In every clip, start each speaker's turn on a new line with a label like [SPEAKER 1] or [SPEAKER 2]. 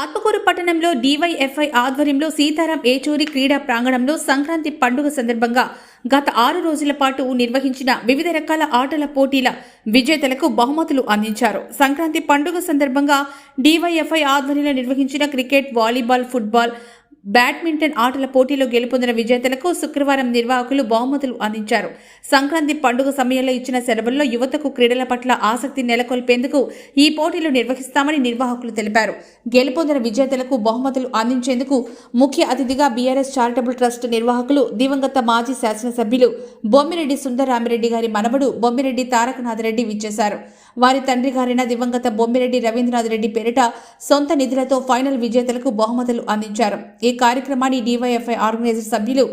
[SPEAKER 1] ఆత్మకూరు పట్టణంలో డివైఎఫ్ఐ ఆధ్వర్యంలో సీతారాం ఏచూరి క్రీడా ప్రాంగణంలో సంక్రాంతి పండుగ సందర్భంగా గత ఆరు రోజుల పాటు నిర్వహించిన వివిధ రకాల ఆటల పోటీల విజేతలకు బహుమతులు అందించారు. సంక్రాంతి పండుగ సందర్భంగా డివైఎఫ్ఐ ఆధ్వర్యంలో నిర్వహించిన క్రికెట్ వాలీబాల్ ఫుట్బాల్ బ్యాడ్మింటన్ ఆటల పోటీలో గెలుపొందిన విజేతలకు శుక్రవారం నిర్వాహకులు బహుమతులు అందించారు. సంక్రాంతి పండుగ సమయంలో ఇచ్చిన సెలవుల్లో యువతకు క్రీడల పట్ల ఆసక్తి నెలకొల్పేందుకు ఈ పోటీలు నిర్వహిస్తామని నిర్వాహకులు తెలిపారు. గెలుపొందిన విజేతలకు బహుమతులు అందించేందుకు ముఖ్య అతిథిగా బీఆర్ఎస్ చారిటబుల్ ట్రస్ట్ నిర్వాహకులు దివంగత మాజీ శాసనసభ్యులు బొమ్మిరెడ్డి సుందరరామిరెడ్డి గారి మనవడు బొమ్మిరెడ్డి తారకనాథరెడ్డి విచ్చేశారు. వారి తండ్రి గారైన దివంగత బొమ్మిరెడ్డి రవీంద్రనాథ్ రెడ్డి పేరిట సొంత నిధులతో ఫైనల్ విజేతలకు బహుమతులు అందించారు. ఈ కార్యక్రమాన్ని డివైఎఫ్ఐ ఆర్గనైజర్ సభ్యులు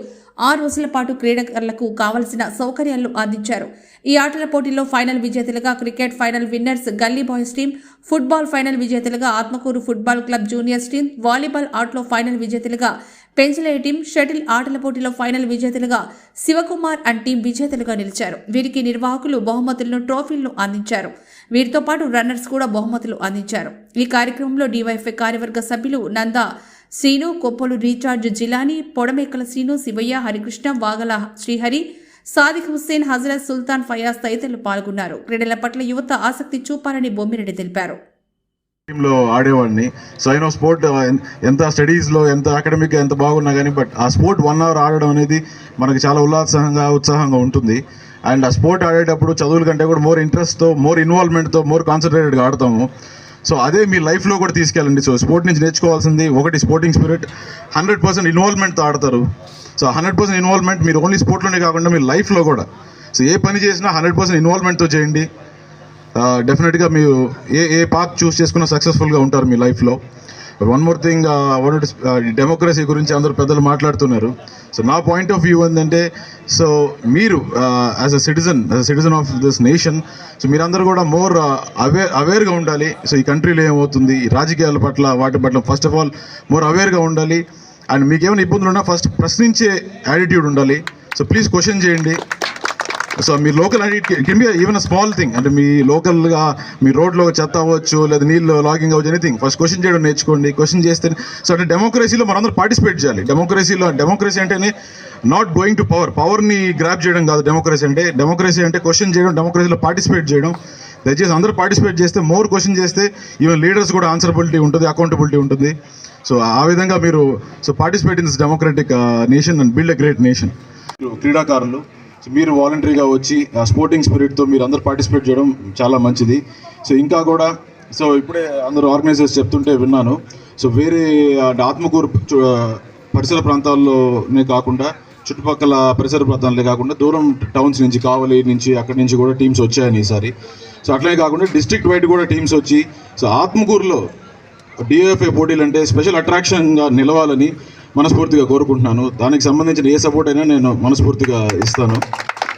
[SPEAKER 1] ఆ రోజుల పాటు క్రీడాకారులకు కావలసిన సౌకర్యాలు అందించారు. ఈ ఆటల పోటీలో ఫైనల్ విజేతలుగా cricket final winners Galli boys team football final విజేతలుగా Atmakur football club juniors team volleyball ఆటలో ఫైనల్ విజేతలుగా పెంచలే టీం షటిల్ ఆటల పోటీలో ఫైనల్ విజేతలుగా శివకుమార్ అండ్ టీం విజేతలుగా నిలిచారు. వీరికి నిర్వాహకులు బహుమతులను ట్రోఫీలను అందించారు. వీరితో పాటు రన్నర్స్ కూడా బహుమతులు అందించారు. ఈ కార్యక్రమంలో డివైఎఫ్ఐ కార్యవర్గ సభ్యులు నందా శ్రీను కొప్పలు రీఛార్జ్ జిలాని పొడమేకల శ్రీను శివయ్య హరికృష్ణ వాగల శ్రీహరి సాదిక్ హుస్సేన్ హజరత్ సుల్తాన్ ఫయాజ్ తదితరులు పాల్గొన్నారు. క్రీడల పట్ల యువత ఆసక్తి చూపాలని బొమ్మిరెడ్డి తెలిపారు.
[SPEAKER 2] టీంలో ఆడేవాడిని. సో అయినో స్పోర్ట్ ఎంత స్టడీస్లో ఎంత అకాడమిక్ ఎంత బాగున్నా కానీ బట్ ఆ స్పోర్ట్ వన్ అవర్ ఆడడం అనేది మనకి చాలా ఉల్లాసంగా ఉత్సాహంగా ఉంటుంది. అండ్ ఆ స్పోర్ట్ ఆడేటప్పుడు చదువుల కంటే కూడా మోర్ ఇంట్రెస్ట్తో మోర్ ఇన్వాల్వ్మెంట్తో మోర్ కాన్సన్ట్రేటెడ్గా ఆడతాము. సో అదే మీ లైఫ్లో కూడా తీసుకెళ్ళండి. సో స్పోర్ట్ నుంచి నేర్చుకోవాల్సింది ఒకటి స్పోర్టింగ్ స్పిరిట్ హండ్రెడ్ పర్సెంట్ ఇన్వాల్వ్మెంట్తో ఆడతారు. సో హండ్రెడ్ పర్సెంట్ ఇన్వాల్వ్మెంట్ మీరు ఓన్లీ స్పోర్ట్లోనే కాకుండా మీ లైఫ్లో కూడా. సో ఏ పని చేసినా హండ్రెడ్ పర్సెంట్ ఇన్వాల్వ్మెంట్తో చేయండి. డెఫినెట్గా మీరు ఏ ఏ పార్క్ చూస్ చేసుకున్నా సక్సెస్ఫుల్గా ఉంటారు మీ లైఫ్లో one more thing one democracy గురించి అందరూ పెద్దలు మాట్లాడుతున్నారు. సో నా పాయింట్ ఆఫ్ వ్యూ ఏంటంటే సో మీరు as a citizen as a citizen of this nation so మీరందరూ కూడా మోర్ అవేర్ అవేర్గా ఉండాలి. సో ఈ కంట్రీలో ఏమవుతుంది? రాజకీయాల పట్ల వాటి పట్ల ఫస్ట్ ఆఫ్ ఆల్ మోర్ అవేర్గా ఉండాలి. అండ్ మీకు ఏమైనా ఇబ్బందులు ఉన్నా ఫస్ట్ ప్రశ్నించే యాటిట్యూడ్ ఉండాలి. సో ప్లీజ్ క్వశ్చన్ చేయండి. So me local can be even a small thing అంటే మీ లోకల్గా మీ రోడ్లో చెత్త అవ్వచ్చు లేదా నీళ్ళు లాగింగ్ అవ్వచ్చు ఎనీథింగ్ ఫస్ట్ క్వశ్చన్ చేయడం నేర్చుకోండి క్వశ్చన్ చేస్తే సో అంటే డెమోక్రసీలో మనందరూ పార్టిసిపేట్ చేయాలి. డెమోక్రసీలో డెమోక్రసీ అంటేనే నాట్ గోయింగ్ టు పవర్ పవర్ని గ్రాప్ చేయడం కాదు డెమోక్రసీ అంటే. డెమోక్రసీ అంటే క్వశ్చన్ చేయడం డెమోక్రసీలో పార్టిసిపేట్ చేయడం. దయచేసి అందరూ పార్టిసిపేట్ చేస్తే మోర్ క్వశ్చన్ చేస్తే ఈవెన్ లీడర్స్ కూడా ఆన్సరబిలిటీ ఉంటుంది అకౌంటబిలిటీ ఉంటుంది. సో ఆ విధంగా మీరు so participate in this democratic nation and build a great nation క్రీడాకారులు మీరు వాలంటరీగా వచ్చి ఆ స్పోర్టింగ్ స్పిరిట్తో మీరు అందరు పార్టిసిపేట్ చేయడం చాలా మంచిది. సో ఇంకా కూడా సో ఇప్పుడే అందరూ ఆర్గనైజర్స్ చెప్తుంటే విన్నాను. సో వేరే ఆత్మకూరు పరిసర ప్రాంతాల్లోనే కాకుండా చుట్టుపక్కల పరిసర ప్రాంతాలే కాకుండా దూరం టౌన్స్ నుంచి కావలి నుంచి అక్కడి నుంచి కూడా టీమ్స్ వచ్చాయని ఈసారి. సో అట్లనే కాకుండా డిస్ట్రిక్ట్ వైడ్ కూడా టీమ్స్ వచ్చి సో ఆత్మకూరులో డిఎఫ్ఏ పోటీలు అంటే స్పెషల్ అట్రాక్షన్గా నిలవాలని మనస్ఫూర్తిగా కోరుకుంటున్నాను. దానికి సంబంధించిన ఏ సపోర్ట్ అయినా నేను మనస్ఫూర్తిగా ఇస్తాను.